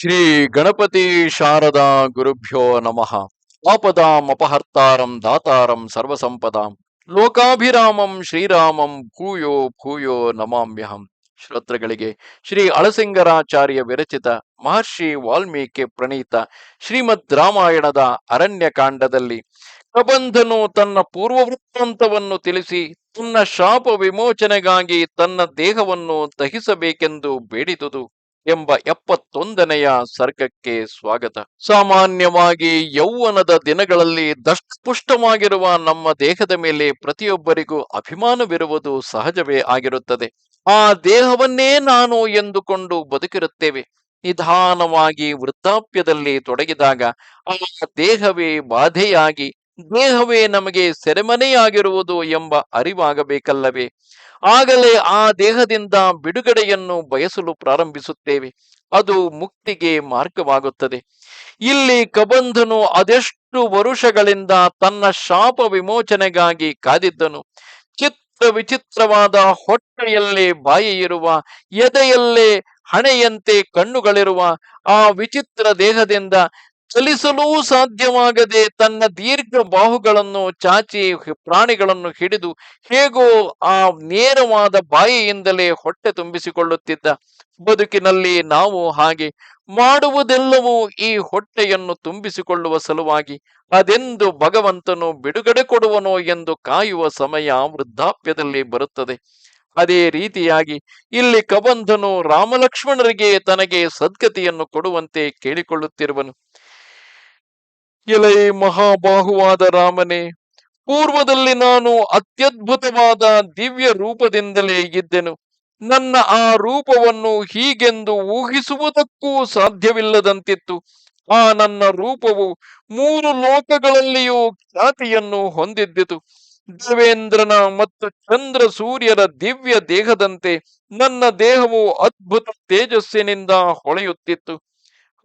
ಶ್ರೀ ಗಣಪತಿ ಶಾರದಾ ಗುರುಭ್ಯೋ ನಮಃ. ಆಪದಾಮಪಹರ್ತಾರಂ ದಾತಾರಂ ಸರ್ವಸಂಪದಾಂ. ಲೋಕಾಭಿರಾಮಂ ಶ್ರೀರಾಮಂ ಭೂಯೋ ಭೂಯೋ ನಮಾಮ್ಯಹಂ. ಶ್ರೋತೃಗಳಿಗೆ ಶ್ರೀ ಅಳಸಿಂಗರಾಚಾರ್ಯ ವಿರಚಿತ ಮಹರ್ಷಿ ವಾಲ್ಮೀಕಿ ಪ್ರಣೀತ ಶ್ರೀಮದ್ ರಾಮಾಯಣದ ಅರಣ್ಯಕಾಂಡದಲ್ಲಿ ಪ್ರಬಂಧನು ತನ್ನ ಪೂರ್ವ ವೃತ್ತಾಂತವನ್ನು ತಿಳಿಸಿ ತನ್ನ ಶಾಪ ವಿಮೋಚನೆಗಾಗಿ ತನ್ನ ದೇಹವನ್ನು ದಹಿಸಬೇಕೆಂದು ಬೇಡಿದುದು. ಎಂಬ ಎಪ್ಪತ್ತೊಂದನೆಯ ಸರ್ಗಕ್ಕೆ ಸ್ವಾಗತ. ಸಾಮಾನ್ಯವಾಗಿ ಯೌವನದ ದಿನಗಳಲ್ಲಿ ದಷ್ಟಪುಷ್ಟವಾಗಿರುವ ನಮ್ಮ ದೇಹದ ಮೇಲೆ ಪ್ರತಿಯೊಬ್ಬರಿಗೂ ಅಭಿಮಾನವಿರುವುದು ಸಹಜವೇ ಆಗಿರುತ್ತದೆ. ಆ ದೇಹವನ್ನೇ ನಾನು ಎಂದುಕೊಂಡು ಬದುಕಿರುತ್ತೇವೆ. ನಿಧಾನವಾಗಿ ವೃದ್ಧಾಪ್ಯದಲ್ಲಿ ತೊಡಗಿದಾಗ ಆ ದೇಹವೇ ಬಾಧೆಯಾಗಿ ದೇಹವೇ ನಮಗೆ ಸೆರೆಮನೆಯಾಗಿರುವುದು ಎಂಬ ಅರಿವಾಗಬೇಕಲ್ಲವೇ? ಆಗಲೇ ಆ ದೇಹದಿಂದ ಬಿಡುಗಡೆಯನ್ನು ಬಯಸಲು ಪ್ರಾರಂಭಿಸುತ್ತೇವೆ. ಅದು ಮುಕ್ತಿಗೆ ಮಾರ್ಗವಾಗುತ್ತದೆ. ಇಲ್ಲಿ ಕಬಂಧನು ಅದೆಷ್ಟು ವರುಷಗಳಿಂದ ತನ್ನ ಶಾಪ ವಿಮೋಚನೆಗಾಗಿ ಕಾದಿದ್ದನು. ಚಿತ್ರ ವಿಚಿತ್ರವಾದ ಹೊಟ್ಟೆಯಲ್ಲೇ ಬಾಯಿ ಇರುವ ಎದೆಯಲ್ಲೇ ಹಣೆಯಂತೆ ಕಣ್ಣುಗಳಿರುವ, ಆ ವಿಚಿತ್ರ ದೇಹದಿಂದ ಚಲಿಸಲೂ ಸಾಧ್ಯವಾಗದೆ ತನ್ನ ದೀರ್ಘ ಬಾಹುಗಳನ್ನು ಚಾಚಿ ಪ್ರಾಣಿಗಳನ್ನು ಹಿಡಿದು ಹೇಗೋ ಆ ನೇರವಾದ ಬಾಯಿಯಿಂದಲೇ ಹೊಟ್ಟೆ ತುಂಬಿಸಿಕೊಳ್ಳುತ್ತಿದ್ದ. ಬದುಕಿನಲ್ಲಿ ನಾವು ಹಾಗೆ ಮಾಡುವುದೆಲ್ಲವೂ ಈ ಹೊಟ್ಟೆಯನ್ನು ತುಂಬಿಸಿಕೊಳ್ಳುವ ಸಲುವಾಗಿ ಅದೆಂದು ಭಗವಂತನು ಬಿಡುಗಡೆ ಕೊಡುವನೋ ಎಂದು ಕಾಯುವ ಸಮಯ ವೃದ್ಧಾಪ್ಯದಲ್ಲಿ ಬರುತ್ತದೆ. ಅದೇ ರೀತಿಯಾಗಿ ಇಲ್ಲಿ ಕಬಂಧನು ರಾಮಲಕ್ಷ್ಮಣರಿಗೆ ತನಗೆ ಸದ್ಗತಿಯನ್ನು ಕೊಡುವಂತೆ ಕೇಳಿಕೊಳ್ಳುತ್ತಿರುವನು. ಎಲೈ ಮಹಾಬಾಹುವಾದ ರಾಮನೇ, ಪೂರ್ವದಲ್ಲಿ ನಾನು ಅತ್ಯದ್ಭುತವಾದ ದಿವ್ಯ ರೂಪದಿಂದಲೇ ಇದ್ದೆನು. ನನ್ನ ಆ ರೂಪವನ್ನು ಹೀಗೆಂದು ಊಹಿಸುವುದಕ್ಕೂ ಸಾಧ್ಯವಿಲ್ಲದಂತಿತ್ತು. ಆ ನನ್ನ ರೂಪವು ಮೂರು ಲೋಕಗಳಲ್ಲಿಯೂ ಖ್ಯಾತಿಯನ್ನು ಹೊಂದಿದ್ದಿತು. ದೇವೇಂದ್ರನ ಮತ್ತು ಚಂದ್ರ ಸೂರ್ಯರ ದಿವ್ಯ ದೇಹದಂತೆ ನನ್ನ ದೇಹವು ಅದ್ಭುತ ತೇಜಸ್ಸಿನಿಂದ ಹೊಳೆಯುತ್ತಿತ್ತು.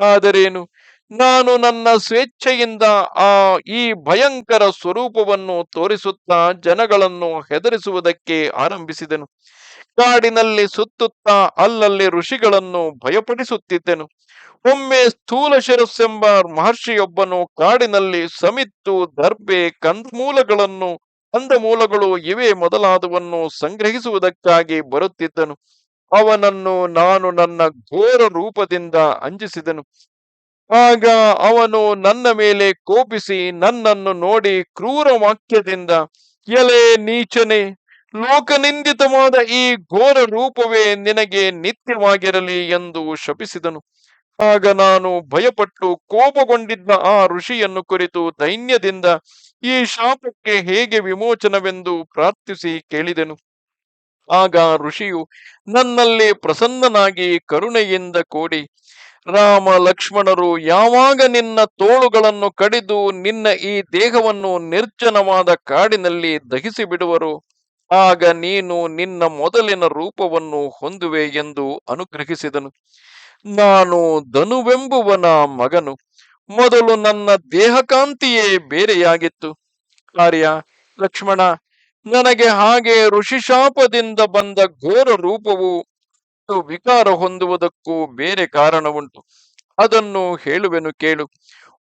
ಆದರೇನು? ನಾನು ನನ್ನ ಸ್ವೇಚ್ಛೆಯಿಂದ ಆ ಈ ಭಯಂಕರ ಸ್ವರೂಪವನ್ನು ತೋರಿಸುತ್ತಾ ಜನಗಳನ್ನು ಹೆದರಿಸುವುದಕ್ಕೆ ಆರಂಭಿಸಿದೆನು. ಕಾಡಿನಲ್ಲಿ ಸುತ್ತುತ್ತಾ ಅಲ್ಲಲ್ಲಿ ಋಷಿಗಳನ್ನು ಭಯಪಡಿಸುತ್ತಿದ್ದೆನು. ಒಮ್ಮೆ ಸ್ಥೂಲ ಶಿರಸ್ಸೆಂಬ ಮಹರ್ಷಿಯೊಬ್ಬನು ಕಾಡಿನಲ್ಲಿ ಸಮಿತ್ತು ದರ್ಬೆ ಕಂದಮೂಲಗಳನ್ನು, ಕಂದಮೂಲಗಳು ಇವೇ ಮೊದಲಾದವನ್ನು ಸಂಗ್ರಹಿಸುವುದಕ್ಕಾಗಿ ಬರುತ್ತಿದ್ದನು. ಅವನನ್ನು ನಾನು ನನ್ನ ಘೋರ ರೂಪದಿಂದ ಅಂಜಿಸಿದನು. ಆಗ ಅವನು ನನ್ನ ಮೇಲೆ ಕೋಪಿಸಿ ನನ್ನನ್ನು ನೋಡಿ ಕ್ರೂರ ವಾಕ್ಯದಿಂದ, ಎಲೆ ನೀಚನೆ, ಲೋಕನಿಂದಿತವಾದ ಈ ಘೋರ ರೂಪವೇ ನಿನಗೆ ನಿತ್ಯವಾಗಿರಲಿ ಎಂದು ಶಪಿಸಿದನು. ಆಗ ನಾನು ಭಯಪಟ್ಟು ಕೋಪಗೊಂಡಿದ್ದ ಆ ಋಷಿಯನ್ನು ಕುರಿತು ದೈನ್ಯದಿಂದ ಈ ಶಾಪಕ್ಕೆ ಹೇಗೆ ವಿಮೋಚನವೆಂದು ಪ್ರಾರ್ಥಿಸಿ ಕೇಳಿದೆನು. ಆಗ ಋಷಿಯು ನನ್ನಲ್ಲಿ ಪ್ರಸನ್ನನಾಗಿ ಕರುಣೆಯಿಂದ ಕೂಡಿ ರಾಮ ಲಕ್ಷ್ಮಣರು ಯಾವಾಗ ನಿನ್ನ ತೋಳುಗಳನ್ನು ಕಡಿದು ನಿನ್ನ ಈ ದೇಹವನ್ನು ನಿರ್ಜನವಾದ ಕಾಡಿನಲ್ಲಿ ದಹಿಸಿ ಬಿಡುವರು? ಆಗ ನೀನು ನಿನ್ನ ಮೊದಲಿನ ರೂಪವನ್ನು ಹೊಂದುವೆ ಎಂದು ಅನುಗ್ರಹಿಸಿದನು. ನಾನು ಧನುವೆಂಬುವನ ಮಗನು. ಮೊದಲು ನನ್ನ ದೇಹಕಾಂತಿಯೇ ಬೇರೆಯಾಗಿತ್ತು. ಕಾರ್ಯ ಲಕ್ಷ್ಮಣ, ನನಗೆ ಹಾಗೆ ಋಷಿಶಾಪದಿಂದ ಬಂದ ಘೋರ ರೂಪವು ವಿಕಾರ ಹೊಂದುವುದಕ್ಕೂ ಬೇರೆ ಕಾರಣವುಂಟು. ಅದನ್ನು ಹೇಳುವೆನು ಕೇಳು.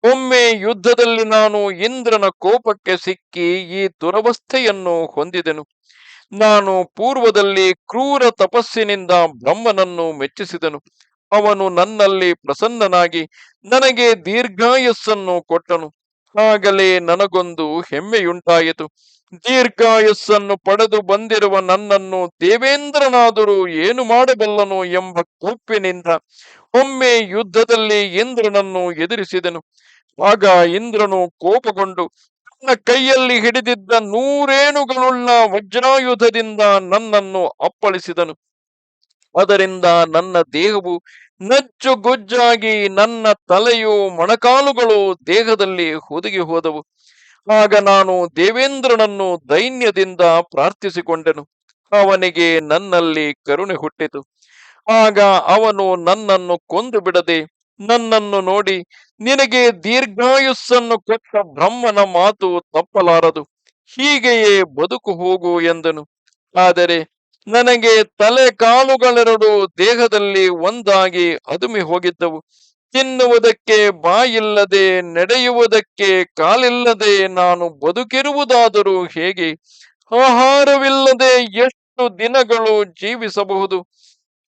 ಒಮ್ಮೆ ಯುದ್ಧದಲ್ಲಿ ನಾನು ಇಂದ್ರನ ಕೋಪಕ್ಕೆ ಸಿಕ್ಕಿ ಈ ದುರವಸ್ಥೆಯನ್ನು ಹೊಂದಿದೆನು. ನಾನು ಪೂರ್ವದಲ್ಲಿ ಕ್ರೂರ ತಪಸ್ಸಿನಿಂದ ಬ್ರಹ್ಮನನ್ನು ಮೆಚ್ಚಿಸಿದನು. ಅವನು ನನ್ನಲ್ಲಿ ಪ್ರಸನ್ನನಾಗಿ ನನಗೆ ದೀರ್ಘಾಯಸ್ಸನ್ನು ಕೊಟ್ಟನು. ಆಗಲೇ ನನಗೊಂದು ಹೆಮ್ಮೆಯುಂಟಾಯಿತು. ದೀರ್ಘಾಯಸ್ಸನ್ನು ಪಡೆದು ಬಂದಿರುವ ನನ್ನನ್ನು ದೇವೇಂದ್ರನಾದರೂ ಏನು ಮಾಡಬಲ್ಲನು ಎಂಬ ಕೋಪಿನಿಂದ ಒಮ್ಮೆ ಯುದ್ಧದಲ್ಲಿ ಇಂದ್ರನನ್ನು ಎದುರಿಸಿದನು. ಆಗ ಇಂದ್ರನು ಕೋಪಗೊಂಡು, ನನ್ನ ಕೈಯಲ್ಲಿ ಹಿಡಿದಿದ್ದ ನೂರೇಣುಗಳುಳ್ಳ ವಜ್ರಾಯುಧದಿಂದ ನನ್ನನ್ನು ಅಪ್ಪಳಿಸಿದನು. ಅದರಿಂದ ನನ್ನ ದೇಹವು ನಜ್ಜುಗುಜ್ಜಾಗಿ ನನ್ನ ತಲೆಯು ಮೊಣಕಾಲುಗಳು ದೇಹದಲ್ಲಿ ಹುದುಗಿ ಹೋದವು. ಆಗ ನಾನು ದೇವೇಂದ್ರನನ್ನು ದೈನ್ಯದಿಂದ ಪ್ರಾರ್ಥಿಸಿಕೊಂಡೆನು. ಅವನಿಗೆ ನನ್ನಲ್ಲಿ ಕರುಣೆ ಹುಟ್ಟಿತು. ಆಗ ಅವನು ನನ್ನನ್ನು ಕೊಂದು ಬಿಡದೆ ನನ್ನನ್ನು ನೋಡಿ, ನಿನಗೆ ದೀರ್ಘಾಯುಸ್ಸನ್ನು ಕೊಟ್ಟ ಬ್ರಹ್ಮನ ಮಾತು ತಪ್ಪಲಾರದು. ಹೀಗೆಯೇ ಬದುಕು ಹೋಗು ಎಂದನು. ಆದರೆ ನನಗೆ ತಲೆ ಕಾಲುಗಳೆರಡು ದೇಹದಲ್ಲಿ ಒಂದಾಗಿ ಅದುಮಿ ಹೋಗಿದ್ದವು. ತಿನ್ನುವುದಕ್ಕೆ ಬಾಯಿಲ್ಲದೆ, ನಡೆಯುವುದಕ್ಕೆ ಕಾಲಿಲ್ಲದೆ ನಾನು ಬದುಕಿರುವುದಾದರೂ ಹೇಗೆ? ಆಹಾರವಿಲ್ಲದೆ ಎಷ್ಟು ದಿನಗಳು ಜೀವಿಸಬಹುದು?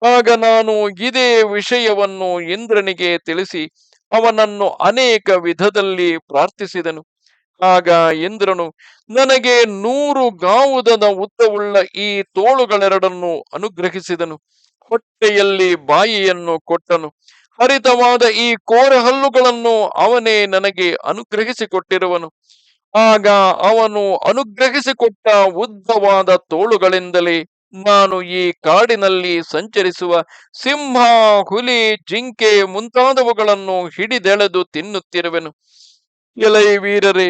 ಆಗ ನಾನು ಇದೇ ವಿಷಯವನ್ನು ಇಂದ್ರನಿಗೆ ತಿಳಿಸಿ ಅವನನ್ನು ಅನೇಕ ವಿಧದಲ್ಲಿ ಪ್ರಾರ್ಥಿಸಿದನು. ಆಗ ಇಂದ್ರನು ನನಗೆ ನೂರು ಗಾವುದದ ಉದ್ದವುಳ್ಳ ಈ ತೋಳುಗಳೆರಡನ್ನು ಅನುಗ್ರಹಿಸಿದನು. ಹೊಟ್ಟೆಯಲ್ಲಿ ಬಾಯಿಯನ್ನು ಕೊಟ್ಟನು. ಹರಿತವಾದ ಈ ಕೋರೆ ಹಲ್ಲುಗಳನ್ನು ಅವನೇ ನನಗೆ ಅನುಗ್ರಹಿಸಿಕೊಟ್ಟಿರುವನು. ಆಗ ಅವನು ಅನುಗ್ರಹಿಸಿಕೊಟ್ಟ ಉದ್ದವಾದ ತೋಳುಗಳಿಂದಲೇ ನಾನು ಈ ಕಾಡಿನಲ್ಲಿ ಸಂಚರಿಸುವ ಸಿಂಹ, ಹುಲಿ, ಜಿಂಕೆ ಮುಂತಾದವುಗಳನ್ನು ಹಿಡಿದೆಳೆದು ತಿನ್ನುತ್ತಿರುವೆನು. ಎಲೈ ವೀರರೇ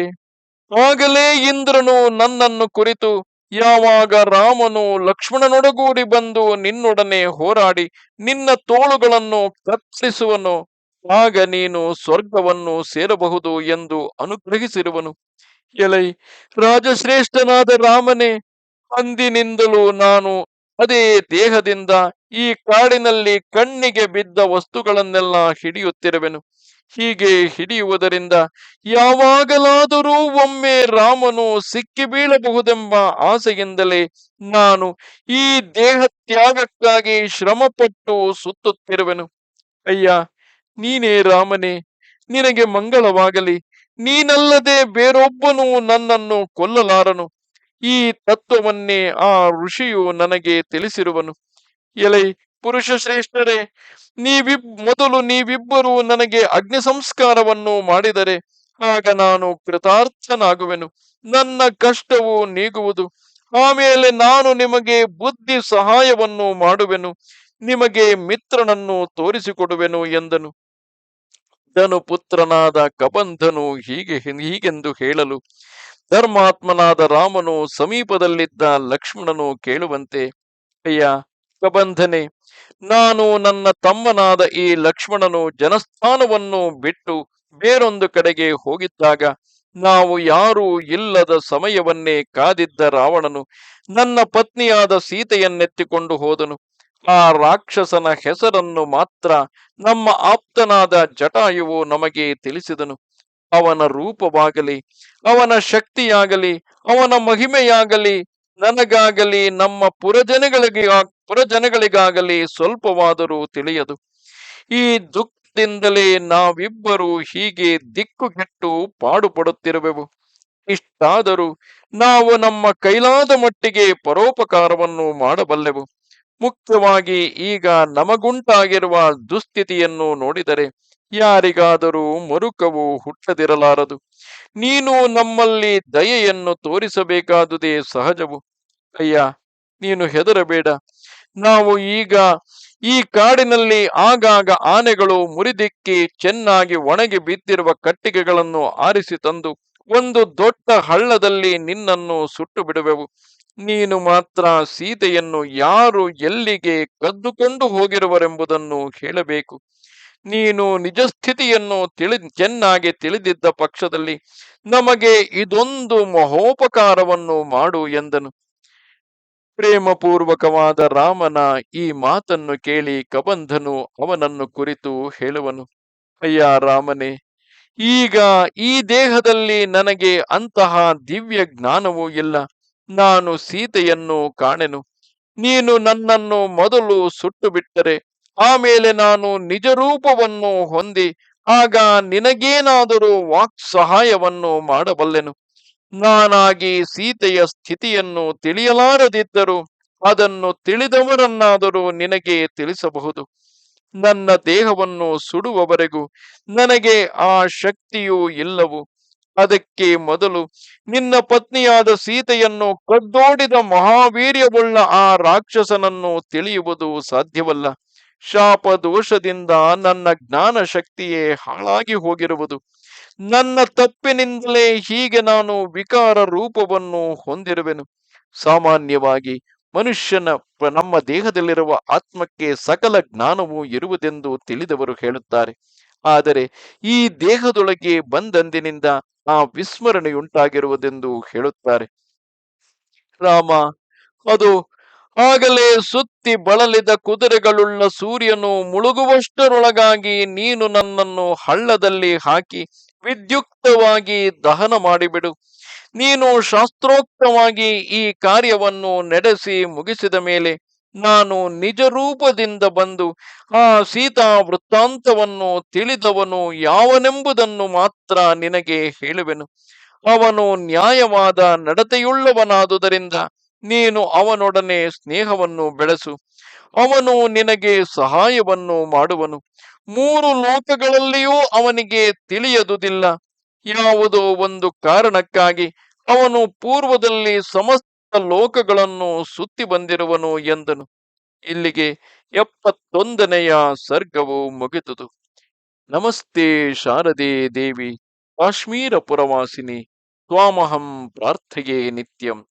ಆಗಲೇ ಇಂದ್ರನು ನನ್ನನ್ನು ಕುರಿತು, ಯಾವಾಗ ರಾಮನು ಲಕ್ಷ್ಮಣನೊಡಗೂಡಿ ಬಂದು ನಿನ್ನೊಡನೆ ಹೋರಾಡಿ ನಿನ್ನ ತೋಳುಗಳನ್ನು ಕತ್ತರಿಸುವನು ಆಗ ನೀನು ಸ್ವರ್ಗವನ್ನು ಸೇರಬಹುದು ಎಂದು ಅನುಗ್ರಹಿಸಿರುವನು. ಎಲೈ ರಾಜಶ್ರೇಷ್ಠನಾದ ರಾಮನೇ, ಅಂದಿನಿಂದಲೂ ನಾನು ಅದೇ ದೇಹದಿಂದ ಈ ಕಾಡಿನಲ್ಲಿ ಕಣ್ಣಿಗೆ ಬಿದ್ದ ವಸ್ತುಗಳನ್ನೆಲ್ಲ ಹಿಡಿಯುತ್ತಿರುವೆನು. ಹೀಗೆ ಹಿಡಿಯುವುದರಿಂದ ಯಾವಾಗಲಾದರೂ ಒಮ್ಮೆ ರಾಮನು ಸಿಕ್ಕಿ ಬೀಳಬಹುದೆಂಬ ಆಸೆಯಿಂದಲೇ ನಾನು ಈ ದೇಹ ತ್ಯಾಗಕ್ಕಾಗಿ ಶ್ರಮಪಟ್ಟು ಸುತ್ತುತ್ತಿರುವೆನು. ಅಯ್ಯ, ನೀನೇ ರಾಮನೇ, ನಿನಗೆ ಮಂಗಳವಾಗಲಿ. ನೀನಲ್ಲದೆ ಬೇರೊಬ್ಬನು ನನ್ನನ್ನು ಕೊಲ್ಲಲಾರನು. ಈ ತತ್ವವನ್ನೇ ಆ ಋಷಿಯು ನನಗೆ ತಿಳಿಸಿರುವನು. ಎಲೈ ಪುರುಷ ಶ್ರೇಷ್ಠರೇ, ನೀವಿಬ್, ಮೊದಲು ನೀವಿಬ್ಬರು ನನಗೆ ಅಗ್ನಿ ಸಂಸ್ಕಾರವನ್ನು ಮಾಡಿದರೆ ಆಗ ನಾನು ಕೃತಾರ್ಥನಾಗುವೆನು. ನನ್ನ ಕಷ್ಟವು ನೀಗುವುದು. ಆಮೇಲೆ ನಾನು ನಿಮಗೆ ಬುದ್ಧಿ ಸಹಾಯವನ್ನು ಮಾಡುವೆನು. ನಿಮಗೆ ಮಿತ್ರನನ್ನು ತೋರಿಸಿಕೊಡುವೆನು ಎಂದನು. ಧನು ಪುತ್ರನಾದ ಕಬಂಧನು ಹೀಗೆ ಹೀಗೆಂದು ಹೇಳಲು, ಧರ್ಮಾತ್ಮನಾದ ರಾಮನು ಸಮೀಪದಲ್ಲಿದ್ದ ಲಕ್ಷ್ಮಣನು ಕೇಳುವಂತೆ, ಅಯ್ಯ, ಕಬಂಧನೆ ನಾನು ನನ್ನ ತಮ್ಮನಾದ ಈ ಲಕ್ಷ್ಮಣನು ಜನಸ್ಥಾನವನ್ನು ಬಿಟ್ಟು ಬೇರೊಂದು ಕಡೆಗೆ ಹೋಗಿದ್ದಾಗ ನಾವು ಯಾರೂ ಇಲ್ಲದ ಸಮಯವನ್ನೇ ಕಾದಿದ್ದ ರಾವಣನು ನನ್ನ ಪತ್ನಿಯಾದ ಸೀತೆಯನ್ನೆತ್ತಿಕೊಂಡು ಹೋದನು. ಆ ರಾಕ್ಷಸನ ಹೆಸರನ್ನು ಮಾತ್ರ ನಮ್ಮ ಆಪ್ತನಾದ ಜಟಾಯುವು ನಮಗೆ ತಿಳಿಸಿದನು. ಅವನ ರೂಪವಾಗಲಿ, ಅವನ ಶಕ್ತಿಯಾಗಲಿ, ಅವನ ಮಹಿಮೆಯಾಗಲಿ ನನಗಾಗಲಿ ನಮ್ಮ ಪುರಜನಗಳಿಗೆ ಪುರಜನಗಳಿಗಾಗಲಿ ಸ್ವಲ್ಪವಾದರೂ ತಿಳಿಯದು. ಈ ದುಃಖದಿಂದಲೇ ನಾವಿಬ್ಬರು ಹೀಗೆ ದಿಕ್ಕುಗೆಟ್ಟು ಪಾಡುಪಡುತ್ತಿರುವೆವು. ಇಷ್ಟಾದರೂ ನಾವು ನಮ್ಮ ಕೈಲಾದ ಮಟ್ಟಿಗೆ ಪರೋಪಕಾರವನ್ನು ಮಾಡಬಲ್ಲೆವು. ಮುಖ್ಯವಾಗಿ ಈಗ ನಮಗುಂಟಾಗಿರುವ ದುಸ್ಥಿತಿಯನ್ನು ನೋಡಿದರೆ ಯಾರಿಗಾದರೂ ಮರುಕವು ಹುಟ್ಟದಿರಲಾರದು. ನೀನು ನಮ್ಮಲ್ಲಿ ದಯೆಯನ್ನು ತೋರಿಸಬೇಕಾದುದೇ ಸಹಜವು. ಅಯ್ಯ, ನೀನು ಹೆದರಬೇಡ. ನಾವು ಈಗ ಈ ಕಾಡಿನಲ್ಲಿ ಆಗಾಗ ಆನೆಗಳು ಮುರಿದಿಕ್ಕಿ ಚೆನ್ನಾಗಿ ಒಣಗಿ ಬಿದ್ದಿರುವ ಕಟ್ಟಿಗೆಗಳನ್ನು ಆರಿಸಿ ತಂದು ಒಂದು ದೊಡ್ಡ ಹಳ್ಳದಲ್ಲಿ ನಿನ್ನನ್ನು ಸುಟ್ಟು ಬಿಡುವೆವು ನೀನು ಮಾತ್ರ ಸೀತೆಯನ್ನು ಯಾರು ಎಲ್ಲಿಗೆ ಕದ್ದುಕೊಂಡು ಹೋಗಿರುವರೆಂಬುದನ್ನು ಹೇಳಬೇಕು. ನೀನು ನಿಜ ಸ್ಥಿತಿಯನ್ನು ತಿಳಿ ಚೆನ್ನಾಗಿ ತಿಳಿದಿದ್ದ ಪಕ್ಷದಲ್ಲಿ ನಮಗೆ ಇದೊಂದು ಮಹೋಪಕಾರವನ್ನು ಮಾಡು ಎಂದನು. ಪ್ರೇಮಪೂರ್ವಕವಾದ ರಾಮನ ಈ ಮಾತನ್ನು ಕೇಳಿ ಕಬಂಧನು ಅವನನ್ನು ಕುರಿತು ಹೇಳುವನು, ಅಯ್ಯ ರಾಮನೇ, ಈಗ ಈ ದೇಹದಲ್ಲಿ ನನಗೆ ಅಂತಹ ದಿವ್ಯ ಜ್ಞಾನವೂ ಇಲ್ಲ. ನಾನು ಸೀತೆಯನ್ನು ಕಾಣೆನು. ನೀನು ನನ್ನನ್ನು ಮೊದಲು ಸುಟ್ಟು ಬಿಟ್ಟರೆ ಆಮೇಲೆ ನಾನು ನಿಜ ರೂಪವನ್ನು ಹೊಂದಿ, ಆಗ ನಿನಗೇನಾದರೂ ವಾಕ್ ಸಹಾಯವನ್ನು ಮಾಡಬಲ್ಲೆನು. ನಾನಾಗಿ ಸೀತೆಯ ಸ್ಥಿತಿಯನ್ನು ತಿಳಿಯಲಾರದಿದ್ದರೂ, ಅದನ್ನು ತಿಳಿದವರನ್ನಾದರೂ ನಿನಗೆ ತಿಳಿಸಬಹುದು. ನನ್ನ ದೇಹವನ್ನು ಸುಡುವವರೆಗೂ ನನಗೆ ಆ ಶಕ್ತಿಯೂ ಇಲ್ಲವು. ಅದಕ್ಕೆ ಮೊದಲು ನಿನ್ನ ಪತ್ನಿಯಾದ ಸೀತೆಯನ್ನು ಕದ್ದೋಡಿದ ಮಹಾವೀರ್ಯವುಳ್ಳ ಆ ರಾಕ್ಷಸನನ್ನು ತಿಳಿಯುವುದು ಸಾಧ್ಯವಲ್ಲ. ಶಾಪ ದೋಷದಿಂದ ನನ್ನ ಜ್ಞಾನ ಶಕ್ತಿಯೇ ಹಾಳಾಗಿ ಹೋಗಿರುವುದು. ನನ್ನ ತಪ್ಪಿನಿಂದಲೇ ಹೀಗೆ ನಾನು ವಿಕಾರ ರೂಪವನ್ನು ಹೊಂದಿರುವೆನು. ಸಾಮಾನ್ಯವಾಗಿ ಮನುಷ್ಯನ ನಮ್ಮ ದೇಹದಲ್ಲಿರುವ ಆತ್ಮಕ್ಕೆ ಸಕಲ ಜ್ಞಾನವು ಇರುವುದೆಂದು ತಿಳಿದವರು ಹೇಳುತ್ತಾರೆ. ಆದರೆ ಈ ದೇಹದೊಳಗೆ ಬಂದಂದಿನಿಂದ ಆ ವಿಸ್ಮರಣೆಯುಂಟಾಗಿರುವುದೆಂದು ಹೇಳುತ್ತಾರೆ. ರಾಮ, ಅದು ಆಗಲೇ ಸುತ್ತಿ ಬಳಲಿದ ಕುದುರೆಗಳುಳ್ಳ ಸೂರ್ಯನು ಮುಳುಗುವಷ್ಟರೊಳಗಾಗಿ ನೀನು ನನ್ನನ್ನು ಹಳ್ಳದಲ್ಲಿ ಹಾಕಿ ವಿದ್ಯುಕ್ತವಾಗಿ ದಹನ ಮಾಡಿಬಿಡು. ನೀನು ಶಾಸ್ತ್ರೋಕ್ತವಾಗಿ ಈ ಕಾರ್ಯವನ್ನು ನಡೆಸಿ ಮುಗಿಸಿದ ಮೇಲೆ ನಾನು ನಿಜ ರೂಪದಿಂದ ಬಂದು ಆ ಸೀತಾ ವೃತ್ತಾಂತವನ್ನು ತಿಳಿದವನು ಯಾವನೆಂಬುದನ್ನು ಮಾತ್ರ ನಿನಗೆ ಹೇಳುವೆನು. ಅವನು ನ್ಯಾಯವಾದ ನಡತೆಯುಳ್ಳವನಾದುದರಿಂದ ನೀನು ಅವನೊಡನೆ ಸ್ನೇಹವನ್ನು ಬೆಳೆಸು. ಅವನು ನಿನಗೆ ಸಹಾಯವನ್ನು ಮಾಡುವನು. ಮೂರು ಲೋಕಗಳಲ್ಲಿಯೂ ಅವನಿಗೆ ತಿಳಿಯದುದಿಲ್ಲ. ಯಾವುದೋ ಒಂದು ಕಾರಣಕ್ಕಾಗಿ ಅವನು ಪೂರ್ವದಲ್ಲಿ ಸಮಸ್ತ ಲೋಕಗಳನ್ನು ಸುತ್ತಿ ಬಂದಿರುವನು ಎಂದನು. ಇಲ್ಲಿಗೆ ಎಪ್ಪತ್ತೊಂದನೆಯ ಸರ್ಗವು ಮುಗಿದುದು. ನಮಸ್ತೆ ಶಾರದೆ ದೇವಿ, ಕಾಶ್ಮೀರ ಪುರವಾಸಿನಿ, ತ್ವಾಮಹಂ ಪ್ರಾರ್ಥೆಯೇ ನಿತ್ಯಂ.